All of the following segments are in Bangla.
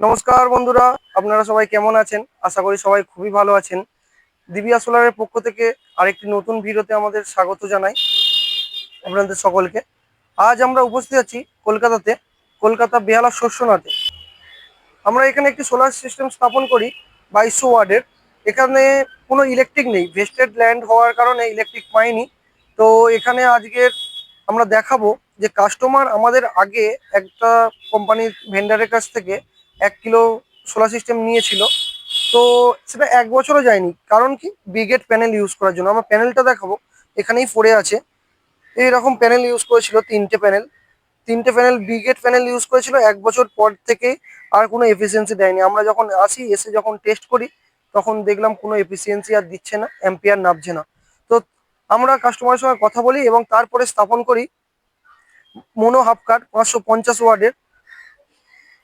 নমস্কার বন্ধুরা, আপনারা সবাই কেমন আছেন? আশা করি সবাই খুবই ভালো আছেন। দিবিয়া সোলারের পক্ষ থেকে আরেকটি নতুন ভিডিওতে আমাদের স্বাগত জানাই আপনাদের সকলকে। আজ আমরা উপস্থিত আছি কলকাতাতে, কলকাতা বেহালা শস্যনাথে আমরা এখানে একটি সোলার সিস্টেম স্থাপন করি বাইশশো ওয়ার্ডের এখানে কোনো ইলেকট্রিক নেই, ভেস্টেড ল্যান্ড হওয়ার কারণে ইলেকট্রিক পাইনি। তো এখানে আজকের আমরা দেখাবো যে কাস্টমার আমাদের আগে একটা কোম্পানির ভেন্ডারের কাছ থেকে এক কিলো সোলার সিস্টেম নিয়েছিল। তো সেটা এক বছরও যায়নি। কারণ কি? ব্রিগেড প্যানেল ইউজ করার জন্য। আমার প্যানেলটা দেখাবো। এখানেই পড়ে আছে। এইরকম প্যানেল ইউজ করেছিল তিনটে প্যানেল তিনটে প্যানেল ব্রিগেড প্যানেল ইউজ করেছিল। এক বছর পর থেকে আর কোনো এফিসিয়েন্সি দেয়নি। আমরা যখন আসি, এসে যখন টেস্ট করি, তখন দেখলাম কোনো এফিসিয়েন্সি আর দিচ্ছে না অ্যাম্পিয়ার নামছে না। তো আমরা কাস্টমারের সঙ্গে কথা বলি এবং তারপরে স্থাপন করি। মোনো হাফ কাট পাঁচশো পঞ্চাশ ওয়ার্ডের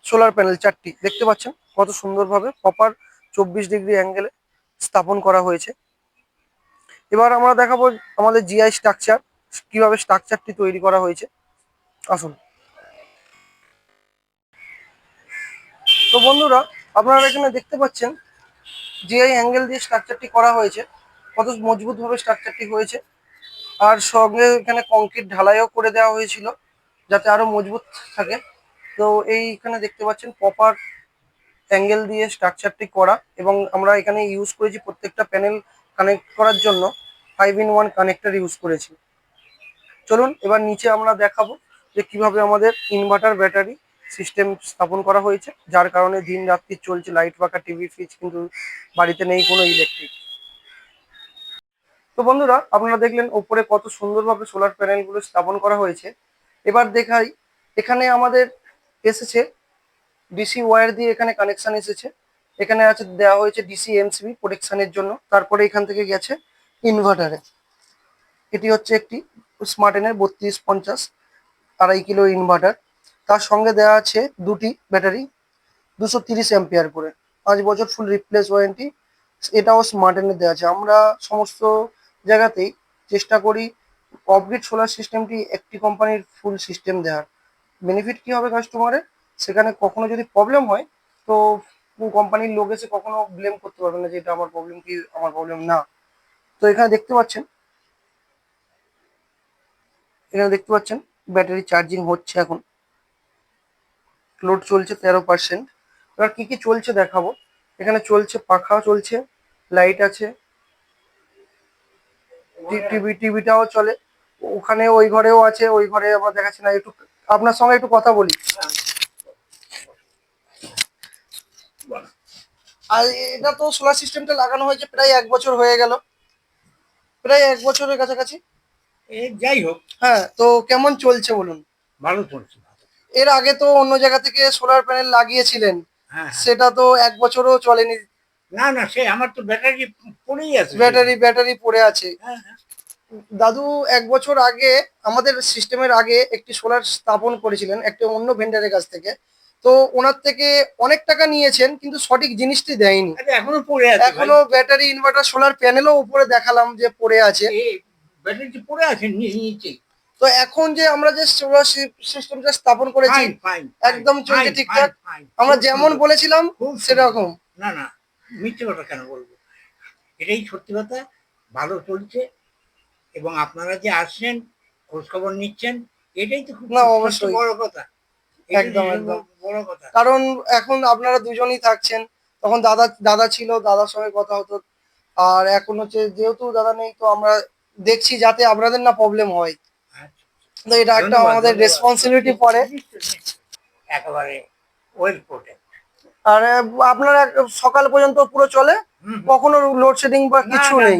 সোলার প্যানেল চারটি, দেখতে পাচ্ছেন কত সুন্দরভাবে প্রপার চব্বিশ ডিগ্রি অ্যাঙ্গেলে স্থাপন করা হয়েছে। এবার আমরা দেখাবো আমাদের জিআই স্ট্রাকচার কীভাবে স্ট্রাকচারটি তৈরি করা হয়েছে। আসুন। তো বন্ধুরা, আপনারা এখানে দেখতে পাচ্ছেন জিআই অ্যাঙ্গেল দিয়ে স্ট্রাকচারটি করা হয়েছে, কত মজবুতভাবে স্ট্রাকচারটি হয়েছে। আর সঙ্গে এখানে কংক্রিট ঢালাইও করে দেওয়া হয়েছিল, যাতে আরও মজবুত থাকে। তো এইখানে দেখতে পাচ্ছেন প্রপার অ্যাঙ্গেল দিয়ে স্ট্রাকচারটি করা এবং আমরা এখানে ইউজ করেছি প্রত্যেকটা প্যানেল কানেক্ট করার জন্য five in one connector use করেছি। চলুন এবার নিচে আমরা দেখাবো যে কীভাবে আমাদের ইনভার্টার ব্যাটারি সিস্টেম স্থাপন করা হয়েছে, যার কারণে দিন রাত্রি চলছে লাইট পাখা টিভি ফ্রিজ কিন্তু বাড়িতে নেই কোনো ইলেকট্রিক তো বন্ধুরা, আপনারা দেখলেন ওপরে কত সুন্দরভাবে সোলার প্যানেলগুলো স্থাপন করা হয়েছে। এবার দেখাই, এখানে আমাদের এসেছে। ডিসি ওয়্যার দিয়ে এখানে কানেকশন এসেছে। এখানে আছে দেওয়া হয়েছে ডিসি এমসিবি প্রোটেকশনের জন্য। তারপরে এখান থেকে গেছে ইনভার্টারে এটি হচ্ছে একটি স্মার্ট এনের বত্রিশ পঞ্চাশ আড়াই কিলো ইনভার্টার তার সঙ্গে দেওয়া আছে দুটি ব্যাটারি দুশো তিরিশ অ্যাম্পিয়ার করে। পাঁচ বছর ফুল রিপ্লেস ওয়ারেন্টি এটাও স্মার্ট এনের দেওয়া আছে। আমরা সমস্ত জায়গাতেই চেষ্টা করি অফগ্রিড সোলার সিস্টেমটি একটি কোম্পানির ফুল সিস্টেম দেওয়ার। বেনিফিট কি হবে কাস্টমারের সেখানে কখনো যদি প্রবলেম হয়, তো কোম্পানির লোক এসে কখনো ব্লেম করতে পারবে না যে এটা আমার প্রবলেম কি, আমার প্রবলেম না। তো এখানে দেখতে পাচ্ছেন, এখানে দেখতে পাচ্ছেন ব্যাটারি চার্জিং হচ্ছে এখন। লোড চলছে তেরো পার্সেন্ট এবার কি কি চলছে দেখাবো। এখানে চলছে পাখা চলছে লাইট আছে। টিভি টিভিটাও চলে। ওখানে ওই ঘরেও আছে, ওই ঘরে আবার দেখাচ্ছে না, একটু আপনার সঙ্গে একটু কথা বলি। আর এটা তো সোলার সিস্টেমটা লাগানো হয়েছে প্রায় এক বছর হয়ে গেল। প্রায় এক বছরের কাছাকাছি। যাই হোক। হ্যাঁ তো কেমন চলছে বলুন? ভালো চলছে। এর আগে তো অন্য জায়গা থেকে সোলার প্যানেল লাগিয়েছিলেন। হ্যাঁ হ্যাঁ। সেটা তো এক বছরও চলেনি। না না সে আমার তো ব্যাটারি পড়েই আছে। ব্যাটারি ব্যাটারি পড়ে আছে। হ্যাঁ, হ্যাঁ। দাদু এক বছর আগে আমাদের সিস্টেমের আগে একটি সোলার স্থাপন করেছিলেন একটা অন্য ভেন্ডারের কাছ থেকে। তো ওনার থেকে অনেক টাকা নিয়েছেন কিন্তু সঠিক জিনিসটি দেয়নি। এখনও পড়ে আছে এখনও ব্যাটারি ইনভার্টার সোলার প্যানেলও উপরে দেখালাম যে পড়ে আছে। ব্যাটারি পড়ে আছে? নিচে তো এখন যে আমরা যে সোলার সিস্টেমটা স্থাপন করেছি একদম চলছে ঠিকঠাক? আমরা যেমন বলেছিলাম খুব সেরকম। না না মিথ্যে কথা কেন বলব? এটাই সত্যি কথা ভালো চলছে এবং আপনারা যে আসছেন খোঁজ খবর নিচ্ছেন এটাই তো খুব না, অবশ্যই। বড় কথা। একদম, একদম। বড় কথা। কারণ এখন আপনারা দুজনই থাকছেন তখন দাদা দাদা ছিল দাদার সঙ্গে কথা হতো। আর এখন হচ্ছে যেহেতু দাদা নেই তো আমরা দেখছি যাতে আপনাদের না প্রবলেম হয়। আচ্ছা। তো এটা একটা আমাদের রেসপন্সিবিলিটি পড়ে। একেবারে ওয়েল প্রোটেক্ট আর আপনারা সকাল পর্যন্ত পুরো চলে? কখনো লোডশেডিং বা কিছু নেই?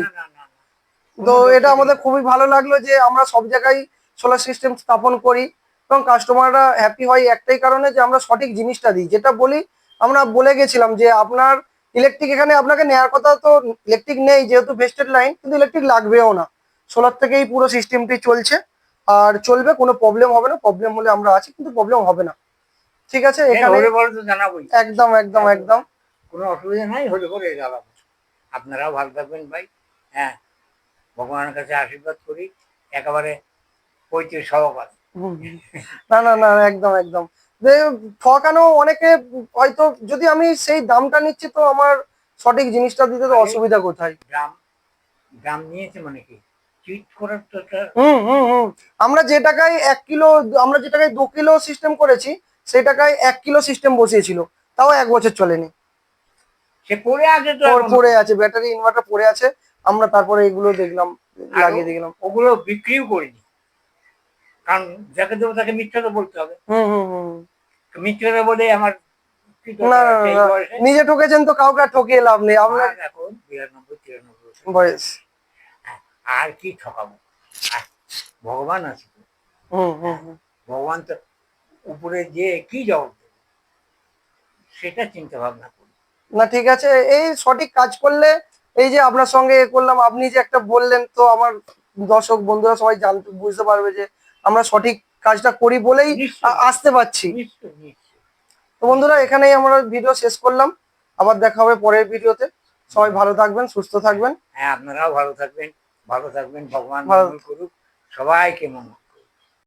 তো এটা আমাদের খুবই ভালো লাগল যে আমরা সব জায়গায় সোলার সিস্টেম স্থাপন করি এবং কাস্টমাররা হ্যাপি হয় একটাই কারণে যে আমরা সঠিক জিনিসটা দিই। যেটা বলি আমরা বলে গেছিলাম যে আপনার ইলেকট্রিক এখানে আপনাকে নেওয়ার কথা তো ইলেকট্রিক নেই যেহেতু ভেস্টেড লাইন কিন্তু ইলেকট্রিক লাগবেও না। সোলার থেকেই পুরো সিস্টেমটি চলছে। আর চলবে কোনো প্রবলেম হবে না। প্রবলেম হলে আমরা আছি কিন্তু প্রবলেম হবে না। ঠিক আছে? এখানে তো জানাবোই। একদম একদম একদম। কোনো অসুবিধা নাই হলে পরে জানাব। আপনারাও ভালো থাকবেন ভাই। হ্যাঁ। ভগবানের কাছে আশীর্বাদ করি একেবারে পৈতৃক সহকার না না না একদম একদম। দে- ঠকানো অনেকে হয়তো যদি আমি সেই দামটা নিচ্ছি তো আমার সঠিক জিনিসটা দিতে তো অসুবিধা কোথায়? গ্রাম গ্রাম নিয়েছে মানে কি? আমরা যে টাকায় এক কিলো আমরা যে টাকায় দু কিলো সিস্টেম করেছি সেই টাকায় এক কিলো সিস্টেম বসিয়েছিল। তাও এক বছর চলেনি। সে পড়ে আছে পড়ে আছে ব্যাটারি ইনভার্টার পড়ে আছে। আমরা তারপরে এগুলো দেখলাম লাগিয়ে দেখলাম। ওগুলো বিক্রিও করিনি। কারণ যাকে দেবো তাকে মিথ্যা তো বলতে হবে। হুম হুম হুম। মিথ্যাটা বলে আমার না? নিজে ঠকেছেন তো কাউকে আর ঠকিয়ে লাভ নেই। আমার এখন বিরানব্বই তিরানব্বই বয়স। আর কি ঠকাবো? ভগবান আছে। ভগবান তো উপরে যে কি জবাব দেবে? সেটা চিন্তা ভাবনা করি। না ঠিক আছে। এই সঠিক কাজ করলে এই যে আপনার সঙ্গে এ করলাম আপনি যে একটা বললেন তো আমার দর্শক বন্ধুরা সবাই জানতে বুঝতে পারবে যে আমরা সঠিক কাজটা করি বলেই আসতে পারছি। তো বন্ধুরা এখানেই আমরা ভিডিও শেষ করলাম। আবার দেখা হবে পরের ভিডিওতে সবাই ভালো থাকবেন সুস্থ থাকবেন। হ্যাঁ আপনারাও ভালো থাকবেন ভালো থাকবেন ভগবান ভালো- করুক। সবাইকে মঙ্গল।